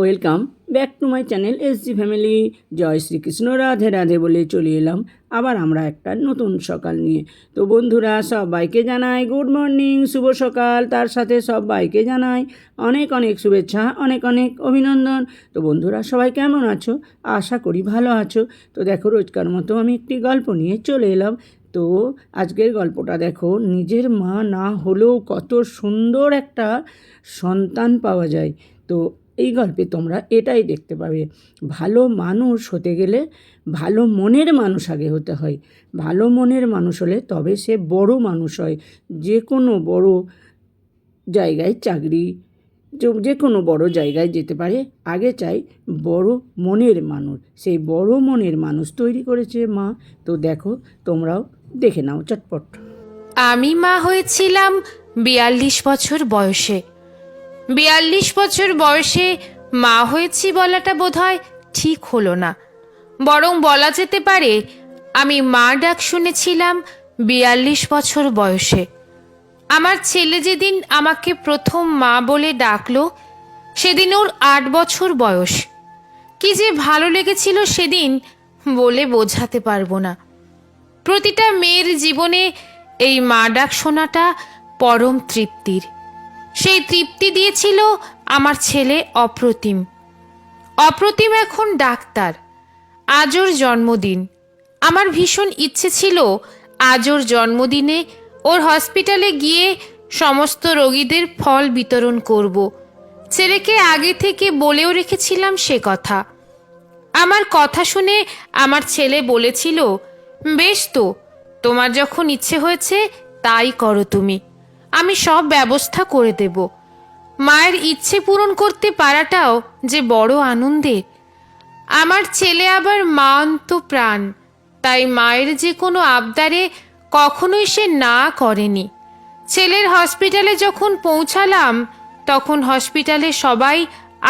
Welcome back to my channel S G family. জয় শ্রীকৃষ্ণ, রাধে রাধে বলে চলে এলাম। আবার আমরা একটা নতুন সকাল নিয়ে। তো বন্ধুরা, সবাইকে জানাই গুড মর্নিং, শুভ সকাল। তার সাথে সবাইকে জানাই অনেক অনেক শুভেচ্ছা, অনেক অনেক অভিনন্দন। তো বন্ধুরা, সবাই কেমন আছো? আশা করি ভালো আছো। তো দেখো, রোজকার মতো আমি একটি গল্প নিয়ে চলে এলাম। তো আজকের গল্পটা দেখো, নিজের মা না হলেও কত সুন্দর একটা সন্তান পাওয়া যায়। তো এই গল্পে তোমরা এটাই দেখতে পাবে। ভালো মানুষ হতে গেলে ভালো মনের মানুষ আগে হতে হয়। ভালো মনের মানুষ হলে তবে সে বড় মানুষ হয়। যে কোনো বড় জায়গায় চাকরি, যে- কোনো বড় জায়গায় যেতে পারে, আগে চাই বড় মনের মানুষ। সেই বড় মনের মানুষ তৈরি করেছে মা। তো দেখো, তোমরাও দেখে নাও চটপট। আমি মা হয়েছিলাম বিয়াল্লিশ বছর বয়সে। বিয়াল্লিশ বছর বয়সে মা হয়েছি বলাটা বোধহয় ঠিক হলো না। বরং বলা যেতে পারে, আমি মা ডাক শুনেছিলাম বিয়াল্লিশ বছর বয়সে। আমার ছেলে যেদিন আমাকে প্রথম মা বলে ডাকলো, সেদিন ওর আট বছর বয়স। কি যে ভালো লেগেছিল সেদিন বলে বোঝাতে পারব না। প্রতিটা মেয়ের জীবনে এই মা ডাক শোনাটা পরম তৃপ্তির। সেই তৃপ্তি দিয়েছিল আমার ছেলে অপ্রতিম। অপ্রতিম এখন ডাক্তার। আজ ওর জন্মদিন। আমার ভীষণ ইচ্ছে ছিল আজ ওর জন্মদিনে ওর হসপিটালে গিয়ে সমস্ত রোগীদের ফল বিতরণ করব। ছেলেকে আগে থেকে বলেও রেখেছিলাম সে কথা। আমার কথা শুনে আমার ছেলে বলেছিল, বেশ তো, তোমার যখন ইচ্ছে হয়েছে তাই করো তুমি। আমি সব ব্যবস্থা করে দেব। মায়ের ইচ্ছে পূরণ করতে পারাটাও যে বড় আনন্দের আমার ছেলে আবার মা অন্ত প্রাণ, তাই মায়ের যে কোনো আবদারে কখনোই সে না করেনি। ছেলের হসপিটালে যখন পৌঁছালাম, তখন হসপিটালে সবাই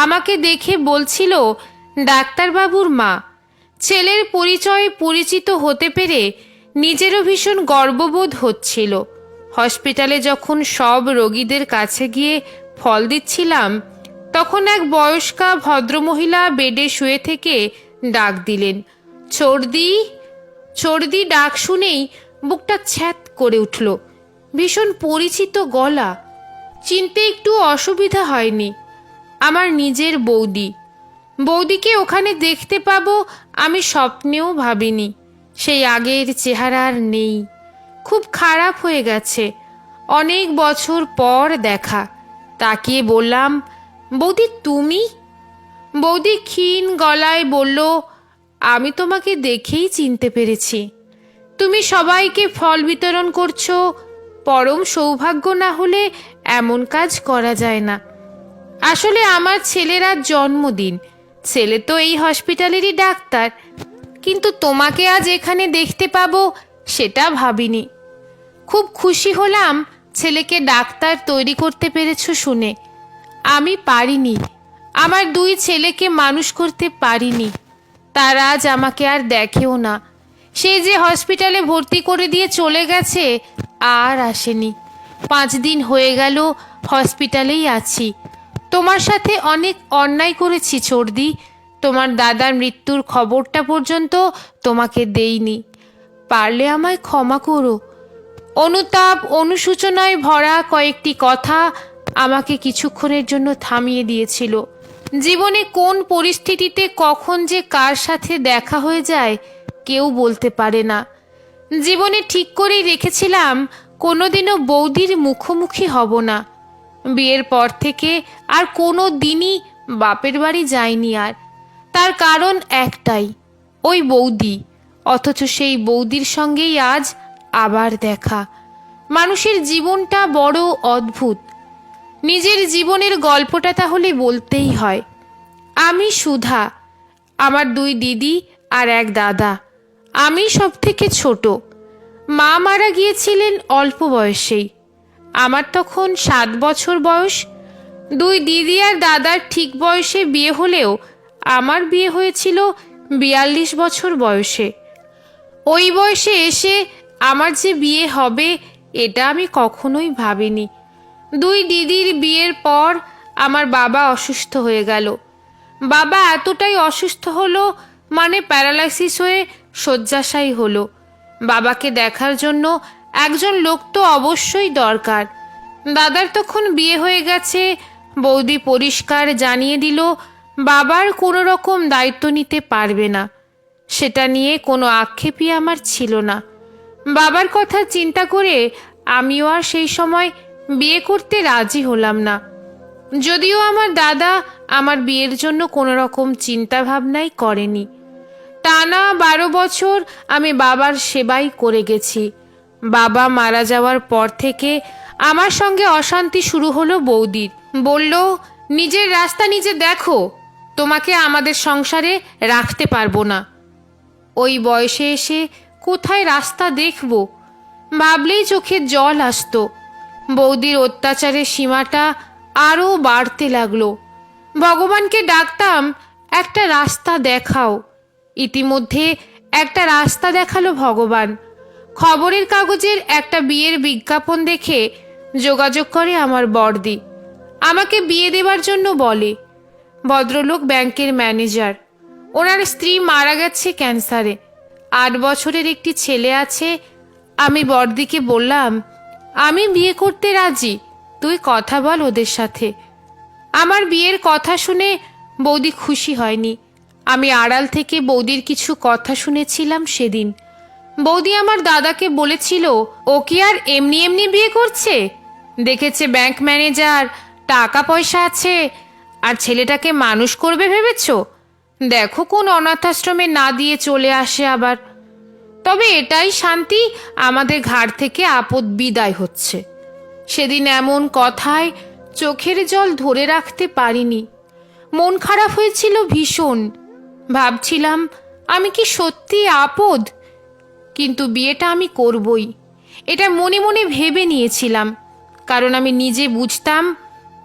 আমাকে দেখে বলছিল, ডাক্তারবাবুর মা, ছেলের পরিচয়ে পরিচিত হতে পেরে নিজেরও ভীষণ গর্ববোধ হচ্ছিল। হসপিটালে যখন সব রোগীদের কাছে গিয়ে ফল দিচ্ছিলাম, তখন এক বয়স্কা ভদ্রমহিলা বেডে শুয়ে থেকে ডাক দিলেন ছর্দি ছর্দি ডাক শুনেই বুকটা ছ্যাত করে উঠল, ভীষণ পরিচিত গলা, চিনতে একটু অসুবিধা হয়নি, আমার নিজের বৌদি, বৌদিকে ওখানে দেখতে পাবো আমি স্বপ্নেও ভাবিনি, সেই আগের চেহারা আর নেই। খুব খারাপ হয়ে গেছে। অনেক বছর পর দেখা। তাকিয়ে বললাম, বৌদি, তুমি? বৌদি ক্ষীণ গলায় বলল, আমি তোমাকে দেখেই চিনতে পেরেছি। তুমি সবাইকে ফল বিতরণ করছ। পরম সৌভাগ্য না হলে এমন কাজ করা যায় না। আসলে আমার ছেলের জন্মদিন। ছেলে তো এই হসপিটালেরই ডাক্তার। কিন্তু তোমাকে আজ এখানে দেখতে পাবো, সেটা ভাবিনি। খুব খুশি হলাম ছেলেকে ডাক্তার তৈরি করতে পেরেছ শুনে। আমি পারিনি। আমার দুই ছেলেকে মানুষ করতে পারিনি। তারা আজ আমাকে আর দেখেও না। সে যে হসপিটালে ভর্তি করে দিয়ে চলে গেছে, আর আসেনি। পাঁচ দিন হয়ে গেল হসপিটালেই আছি। তোমার সাথে অনেক অন্যায় করেছি, চর্দি। তোমার দাদার মৃত্যুর খবরটা পর্যন্ত তোমাকে দেইনি। পারলে আমায় ক্ষমা করো। অনুতাপ অনুসূচনায় ভরা কয়েকটি কথা আমাকে কিছুক্ষণের জন্য থামিয়ে দিয়েছিল। জীবনে কোন পরিস্থিতিতে কখন যে কার সাথে দেখা হয়ে যায়, কেউ বলতে পারে না। জীবনে ঠিক করেই রেখেছিলাম, কোনোদিনও বৌদির মুখোমুখি হব না। বিয়ের পর থেকে আর কোনো দিনই বাপের বাড়ি যায়নি আর। তার কারণ একটাই, ওই বৌদি। অথচ সেই বৌদির সঙ্গেই আজ আবার দেখা। মানুষের জীবনটা বড় অদ্ভুত। নিজের জীবনের গল্পটা তাহলে বলতেই হয়। আমি সুধা, আমার দুই দিদি আর এক দাদা। আমি সব থেকে ছোট। মা মারা গিয়েছিলেন অল্প বয়সেই। আমার তখন সাত বছর বয়স। দুই দিদি আর দাদার ঠিক বয়সে বিয়ে হলেও আমার বিয়ে হয়েছিল বিয়াল্লিশ বছর বয়সে। ওই বয়সে এসে আমার যে বিয়ে হবে, এটা আমি কখনোই ভাবিনি। দুই দিদির বিয়ের পর আমার বাবা অসুস্থ হয়ে গেল। বাবা এতটাই অসুস্থ হলো মানে প্যারালাইসিস হয়ে শয্যাশায়ী হলো। বাবাকে দেখার জন্য একজন লোক তো অবশ্যই দরকার। দাদার তখন বিয়ে হয়ে গেছে, বৌদি পরিষ্কার জানিয়ে দিল, বাবার কোনো রকম দায়িত্ব নিতে পারবে না। সেটা নিয়ে কোনো আক্ষেপই আমার ছিল না। বাবার কথা চিন্তা করে আমিও আর সেই সময় বিয়ে করতে রাজি হলাম না। যদিও আমার দাদা আমার বিয়ের জন্য কোনো রকম চিন্তা ভাবনাই করেনি। টানা বারো বছর আমি বাবার সেবাই করে গেছি। বাবা মারা যাওয়ার পর থেকে আমার সঙ্গে অশান্তি শুরু হলো বৌদির। বলল, নিজের রাস্তা নিজে দেখো, তোমাকে আমাদের সংসারে রাখতে পারব না। ওই বয়সে এসে কোথায় রাস্তা দেখব? ভাবলেই চোখে জল আসতো। বৌদির অত্যাচারের সীমাটা আরও বাড়তে লাগল। ভগবানকে ডাকতাম, একটা রাস্তা দেখাও। ইতিমধ্যে একটা রাস্তা দেখাল ভগবান। খবরের কাগজের একটা বিয়ের বিজ্ঞাপন দেখে যোগাযোগ করে আমার বড়দি। আমাকে বিয়ে দেবার জন্য বলে। ভদ্রলোক ব্যাংকের ম্যানেজার। ওনার স্ত্রী মারা গেছে ক্যান্সারে। আট বছরের একটি ছেলে আছে। আমি বড়দিকে বললাম, আমি বিয়ে করতে রাজি, তুই কথা বল ওদের সাথে। আমার বিয়ের কথা শুনে বৌদি খুশি হয়নি। আমি আড়াল থেকে বৌদির কিছু কথা শুনেছিলাম সেদিন। বৌদি আমার দাদাকে বলেছিল, ও কি আর এমনি এমনি বিয়ে করছে? দেখেছে ব্যাংক ম্যানেজার, টাকা পয়সা আছে, আর ছেলেটাকে মানুষ করবে ভেবেছো? দেখো কোন অনাথাশ্রমে না দিয়ে চলে আসে আবার। তবে এটাই শান্তি, আমাদের ঘাট থেকে আপদ বিদায় হচ্ছে। সেদিন এমন কথায় চোখের জল ধরে রাখতে পারিনি। মন খারাপ হয়েছিল ভীষণ। ভাবছিলাম, আমি কি সত্যি আপদ? কিন্তু বিয়েটা আমি করবই। এটা মনে মনে ভেবে নিয়েছিলাম। কারণ আমি নিজে বুঝতাম,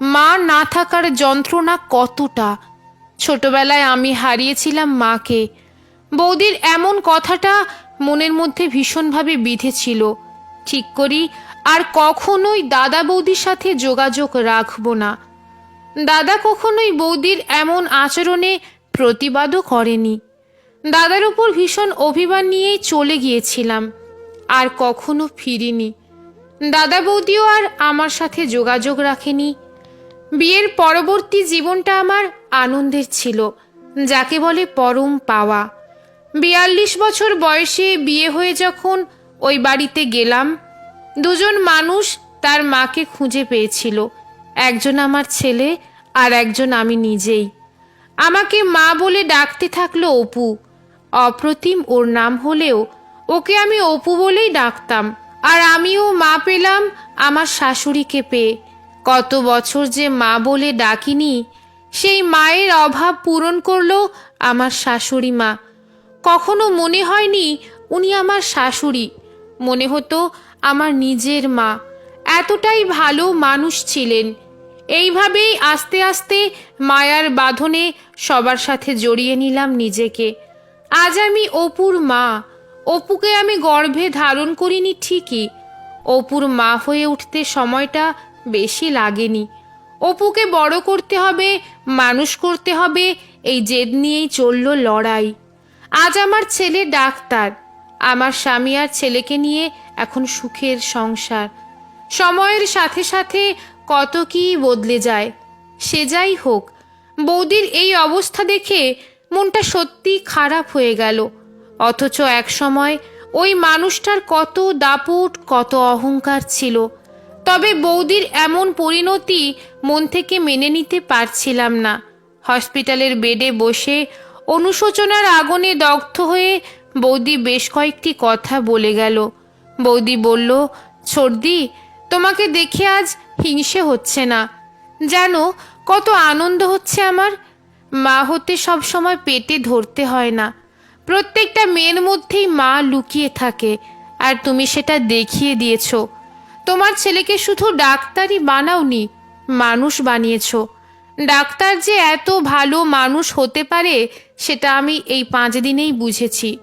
মা না থাকার যন্ত্রণা কতটা। ছোটবেলায় আমি হারিয়েছিলাম মাকে। বৌদির এমন কথাটা মনের মধ্যে ভীষণভাবে বিঁধেছিল। ঠিক করি, আর কখনোই দাদা বৌদির সাথে যোগাযোগ রাখব না। দাদা কখনোই বৌদির এমন আচরণে প্রতিবাদও করেনি। দাদার উপর ভীষণ অভিমান নিয়েই চলে গিয়েছিলাম, আর কখনো ফিরিনি। দাদা বৌদিও আর আমার সাথে যোগাযোগ রাখেনি বিয়ের পরবর্তী জীবনটা আমার আনন্দের ছিল, যাকে বলে পরম পাওয়া। বিয়াল্লিশ বছর বয়সে বিয়ে হয়ে যখন ওই বাড়িতে গেলাম, দুজন মানুষ তার মাকে খুঁজে পেয়েছিল, একজন আমার ছেলে আর একজন আমি নিজেই। আমাকে মা বলে ডাকতে থাকল অপু, অপ্রতিম ওর নাম হলেও ওকে আমি অপু বলেই ডাকতাম, আর আমিও মা পেলাম আমার শাশুড়িকে পেয়ে। কত বছর যে মা বলে ডাকিনি, সেই মায়ের অভাব পূরণ করল আমার শাশুড়ি মা। কখনো মনে হয়নি উনি আমার শাশুড়ি, মনে হতো আমার নিজের মা। এতটাই ভালো মানুষ ছিলেন। এইভাবেই আস্তে আস্তে মায়ার বাঁধনে সবার সাথে জড়িয়ে নিলাম নিজেকে। আজ আমি অপুর মা। অপুকে আমি গর্ভে ধারণ করিনি ঠিকই। অপুর মা হয়ে উঠতে সময়টা বেশি লাগেনি। অপুকে বড় করতে হবে, মানুষ করতে হবে, এই জেদ নিয়েই চলল লড়াই। আজ আমার ছেলে ডাক্তার। আমার স্বামী আর ছেলেকে নিয়ে এখন সুখের সংসার। সময়ের সাথে সাথে কত কি বদলে যায়। সে যাই হোক, বৌদির এই অবস্থা দেখে মনটা সত্যি খারাপ হয়ে গেল। অথচ এক সময় ওই মানুষটার কত দাপুট, কত অহংকার ছিল। তবে বৌদির এমন পরিণতি মন থেকে মেনে নিতে পারছিলাম না। হসপিটালের বেডে বসে অনুশোচনার আগুনে দগ্ধ হয়ে বৌদি বেশ কয়েকটি কথা বলে গেল। বৌদি বলল ছর্দি তোমাকে দেখে আজ হিংসে হচ্ছে না। জানো, কত আনন্দ হচ্ছে আমার। মা হতে সব সময় পেটে ধরতে হয় না। প্রত্যেকটা মেয়ের মধ্যেই মা লুকিয়ে থাকে, আর তুমি সেটা দেখিয়ে দিয়েছ। তোমার ছেলেকে শুধু ডাক্তারই বানাওনি, মানুষ বানিয়েছো। ডাক্তার যে এত ভালো মানুষ হতে পারে, সেটা আমি এই পাঁচ দিনেই বুঝেছি।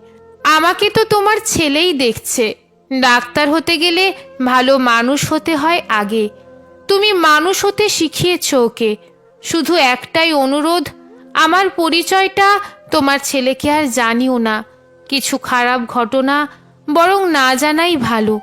আমাকে তো তোমার ছেলেই দেখছে। ডাক্তার হতে গেলে ভালো মানুষ হতে হয় আগে। তুমি মানুষ হতে শিখিয়েছ ওকে। শুধু একটাই অনুরোধ, আমার পরিচয়টা তোমার ছেলেকে আর জানিও না। কিছু খারাপ ঘটনা বরং না জানাই ভালো।